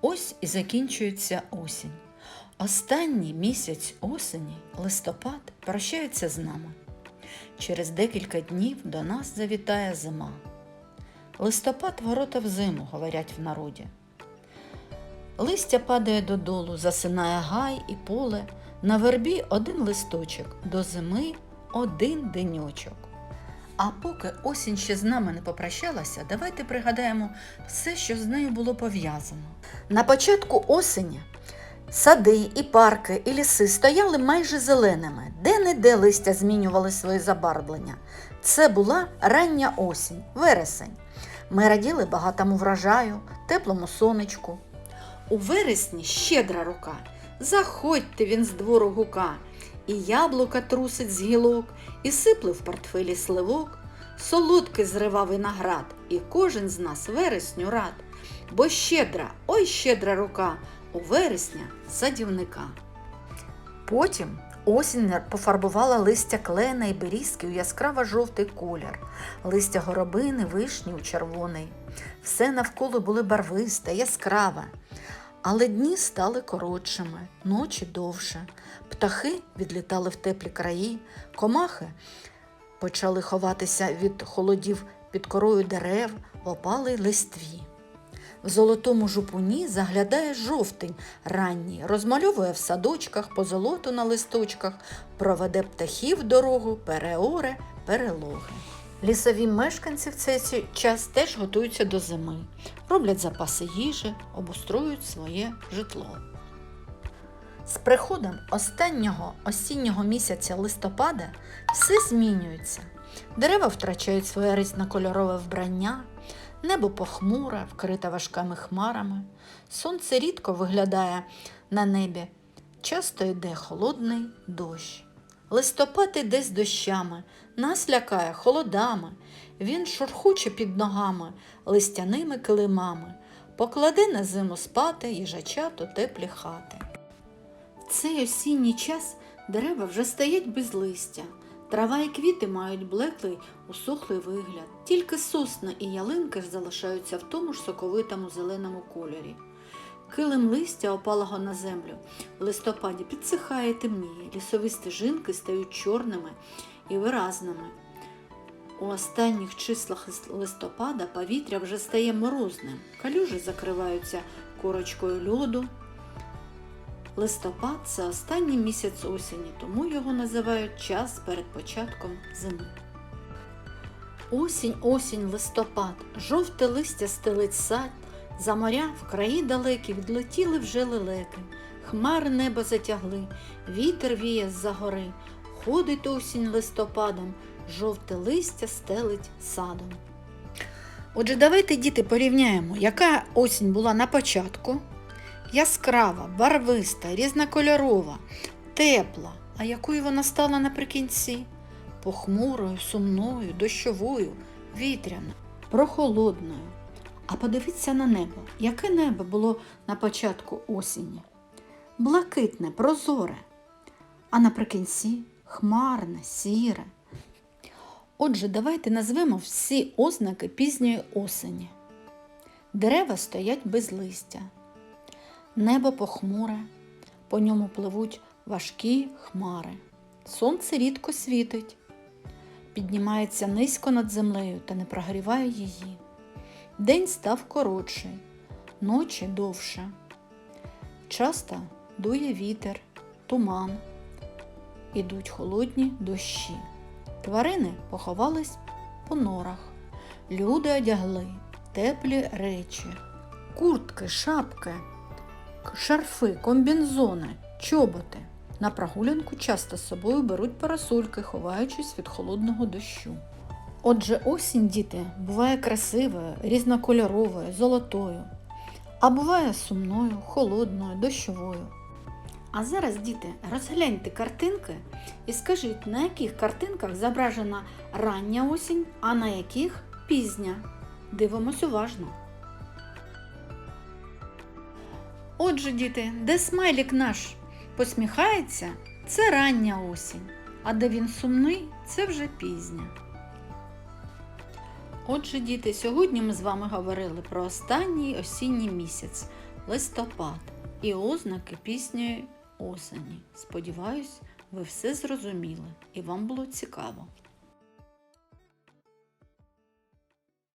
Ось і закінчується осінь. Останній місяць осені, листопад, прощається з нами. Через декілька днів до нас завітає зима. Листопад ворота в зиму, говорять в народі. Листя падає додолу, засинає гай і поле. На вербі один листочок, до зими один деньочок. А поки осінь ще з нами не попрощалася, давайте пригадаємо все, що з нею було пов'язано. На початку осені сади і парки, і ліси стояли майже зеленими, де-не-де листя змінювали своє забарвлення. Це була рання осінь, вересень. Ми раділи багатому врожаю, теплому сонечку. У вересні щедра рука. Заходьте він з двору гука, і яблука трусить з гілок, і сипле в портфелі сливок, солодкий зрива виноград, і кожен з нас вересню рад. Бо щедра, ой щедра рука у вересня садівника. Потім осінь пофарбувала листя клена і берізки у яскраво жовтий колір, листя горобини, вишні у червоний. Все навколо було барвисте, яскраве. Але дні стали коротшими, ночі довше. Птахи відлітали в теплі краї, комахи почали ховатися від холодів під корою дерев в опалій листві. В золотому жупуні заглядає жовтень ранній, розмальовує в садочках по золоту на листочках, проведе птахів дорогу, переоре, перелоги. Лісові мешканці в цей час теж готуються до зими, роблять запаси їжі, обустроюють своє житло. З приходом останнього осіннього місяця листопада все змінюється. Дерева втрачають своє різнокольорове вбрання, небо похмуре, вкрите важкими хмарами, сонце рідко виглядає на небі, часто йде холодний дощ. Листопад іде з дощами, нас лякає холодами, він шурхуче під ногами, листяними килимами, покладе на зиму спати їжачат у теплі хати. В цей осінній час дерева вже стоять без листя. Трава і квіти мають блеклий, усохлий вигляд. Тільки сосна і ялинки залишаються в тому ж соковитому зеленому кольорі. Килим листя опалого на землю в листопаді підсихає і темніє, лісові стежинки стають чорними і виразними. У останніх числах листопада повітря вже стає морозним, калюжі закриваються корочкою льоду. Листопад це останній місяць осені, тому його називають час перед початком зими. Осінь, осінь, листопад, жовте листя стелить сад, за моря в краї далекі відлетіли вже лелеки, хмари небо затягли, вітер віє з-за гори, ходить осінь листопадом, жовте листя стелить садом. Отже, давайте, діти, порівняємо, яка осінь була на початку, яскрава, барвиста, різнокольорова, тепла, а якою вона стала наприкінці? Похмурою, сумною, дощовою, вітряною, прохолодною. А подивіться на небо. Яке небо було на початку осені? Блакитне, прозоре, а наприкінці хмарне, сіре. Отже, давайте назвемо всі ознаки пізньої осені. Дерева стоять без листя, небо похмуре, по ньому пливуть важкі хмари. Сонце рідко світить, піднімається низько над землею та не прогріває її. День став коротший, ночі довше. Часто дує вітер, туман, ідуть холодні дощі. Тварини поховались по норах, люди одягли теплі речі, куртки, шапки, шарфи, комбінзони, чоботи. На прогулянку часто з собою беруть парасольки, ховаючись від холодного дощу. Отже, осінь, діти, буває красивою, різнокольоровою, золотою, а буває сумною, холодною, дощовою. А зараз, діти, розгляньте картинки і скажіть, на яких картинках зображена рання осінь, а на яких пізня. Дивимось уважно. Отже, діти, де смайлік наш посміхається, це рання осінь, а де він сумний, це вже пізня. Отже, діти, сьогодні ми з вами говорили про останній осінній місяць листопад і ознаки пісньої осені. Сподіваюсь, ви все зрозуміли і вам було цікаво.